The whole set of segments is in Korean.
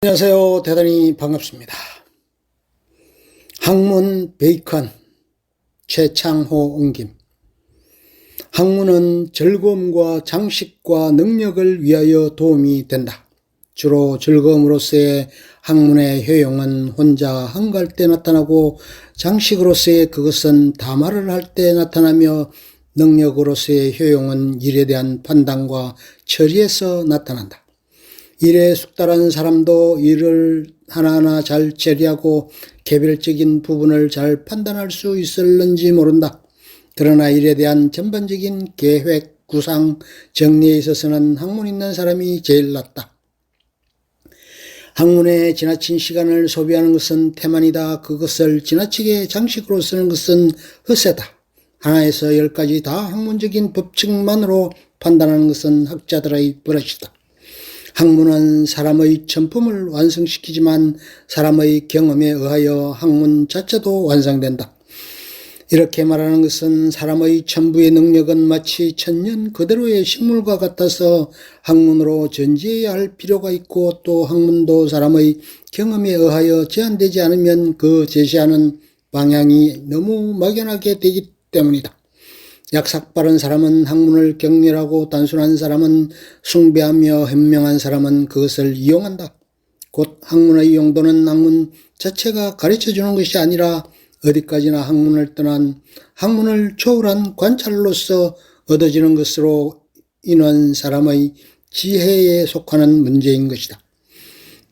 안녕하세요. 대단히 반갑습니다. 학문 베이컨 최창호 옹김 학문은 즐거움과 장식과 능력을 위하여 도움이 된다. 주로 즐거움으로서의 학문의 효용은 혼자 한가할 때 나타나고 장식으로서의 그것은 담화를 할때 나타나며 능력으로서의 효용은 일에 대한 판단과 처리에서 나타난다. 일에 숙달한 사람도 일을 하나하나 잘 처리하고 개별적인 부분을 잘 판단할 수 있을는지 모른다. 그러나 일에 대한 전반적인 계획, 구상, 정리에 있어서는 학문 있는 사람이 제일 낫다. 학문에 지나친 시간을 소비하는 것은 태만이다. 그것을 지나치게 장식으로 쓰는 것은 허세다. 하나에서 열까지 다 학문적인 법칙만으로 판단하는 것은 학자들의 버릇이다. 학문은 사람의 천품을 완성시키지만 사람의 경험에 의하여 학문 자체도 완성된다. 이렇게 말하는 것은 사람의 천부의 능력은 마치 천년 그대로의 식물과 같아서 학문으로 전지해야 할 필요가 있고 또 학문도 사람의 경험에 의하여 제한되지 않으면 그 제시하는 방향이 너무 막연하게 되기 때문이다. 약삭 빠른 사람은 학문을 격렬하고 단순한 사람은 숭배하며 현명한 사람은 그것을 이용한다. 곧 학문의 용도는 학문 자체가 가르쳐 주는 것이 아니라 어디까지나 학문을 떠난 학문을 초월한 관찰로서 얻어지는 것으로 인한 사람의 지혜에 속하는 문제인 것이다.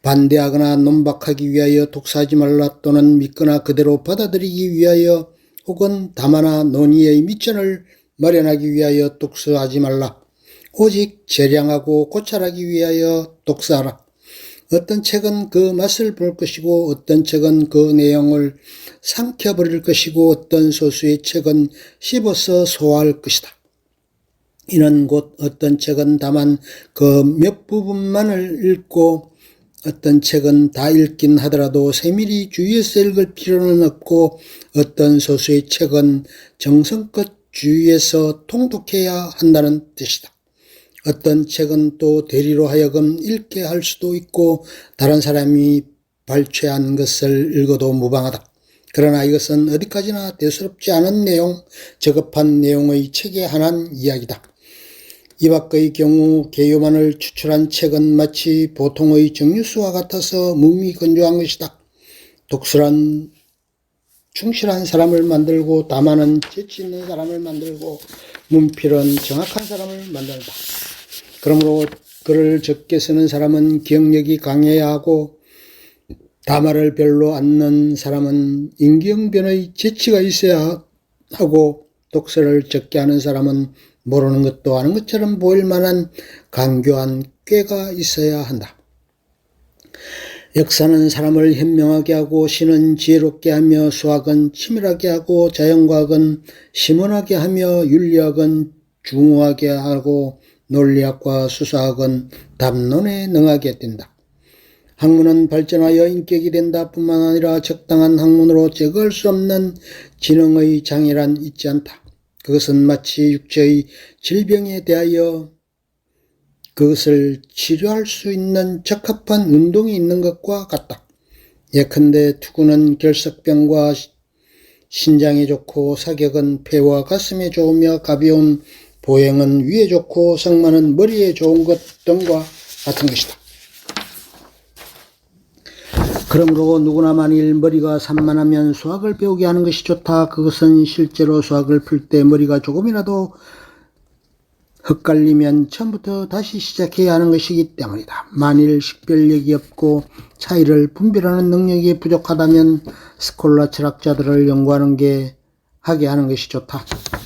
반대하거나 논박하기 위하여 독사하지 말라 또는 믿거나 그대로 받아들이기 위하여 혹은 다마나 논의의 미천을 마련하기 위하여 독서하지 말라. 오직 재량하고 고찰하기 위하여 독서하라. 어떤 책은 그 맛을 볼 것이고 어떤 책은 그 내용을 삼켜버릴 것이고 어떤 소수의 책은 씹어서 소화할 것이다. 이는 곧 어떤 책은 다만 그 몇 부분만을 읽고 어떤 책은 다 읽긴 하더라도 세밀히 주의해서 읽을 필요는 없고 어떤 소수의 책은 정성껏 주의해서 통독해야 한다는 뜻이다. 어떤 책은 또 대리로 하여금 읽게 할 수도 있고 다른 사람이 발췌한 것을 읽어도 무방하다. 그러나 이것은 어디까지나 대수롭지 않은 내용, 저급한 내용의 책에 한한 이야기다. 이 밖의 경우 개요만을 추출한 책은 마치 보통의 정류수와 같아서 몸이 건조한 것이다. 독설한 충실한 사람을 만들고 다만은 재치 있는 사람을 만들고 문필은 정확한 사람을 만든다. 그러므로 글을 적게 쓰는 사람은 기억력이 강해야 하고 다말을 별로 않는 사람은 인기응변의 재치가 있어야 하고 독서를 적게 하는 사람은 모르는 것도 아는 것처럼 보일 만한 간교한 꾀가 있어야 한다. 역사는 사람을 현명하게 하고 신은 지혜롭게 하며 수학은 치밀하게 하고 자연과학은 심원하게 하며 윤리학은 중후하게 하고 논리학과 수사학은 담론에 능하게 된다. 학문은 발전하여 인격이 된다 뿐만 아니라 적당한 학문으로 제거할 수 없는 지능의 장애란 있지 않다. 그것은 마치 육체의 질병에 대하여 그것을 치료할 수 있는 적합한 운동이 있는 것과 같다. 예컨대 투구는 결석병과 신장에 좋고 사격은 폐와 가슴에 좋으며 가벼운 보행은 위에 좋고 성만은 머리에 좋은 것 등과 같은 것이다. 그러므로 누구나 만일 머리가 산만하면 수학을 배우게 하는 것이 좋다. 그것은 실제로 수학을 풀 때 머리가 조금이라도 헷갈리면 처음부터 다시 시작해야 하는 것이기 때문이다. 만일 식별력이 없고 차이를 분별하는 능력이 부족하다면 스콜라 철학자들을 연구하는 게 하게 하는 것이 좋다.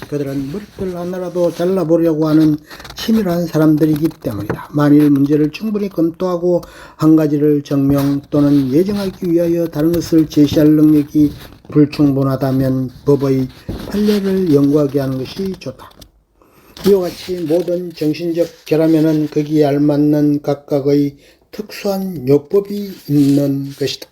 그들은 머리털 하나라도 잘라보려고 하는 치밀한 사람들이기 때문이다. 만일 문제를 충분히 검토하고 한 가지를 증명 또는 예정하기 위하여 다른 것을 제시할 능력이 불충분하다면 법의 판례를 연구하게 하는 것이 좋다. 이와 같이 모든 정신적 결함에는 거기에 알맞는 각각의 특수한 요법이 있는 것이다.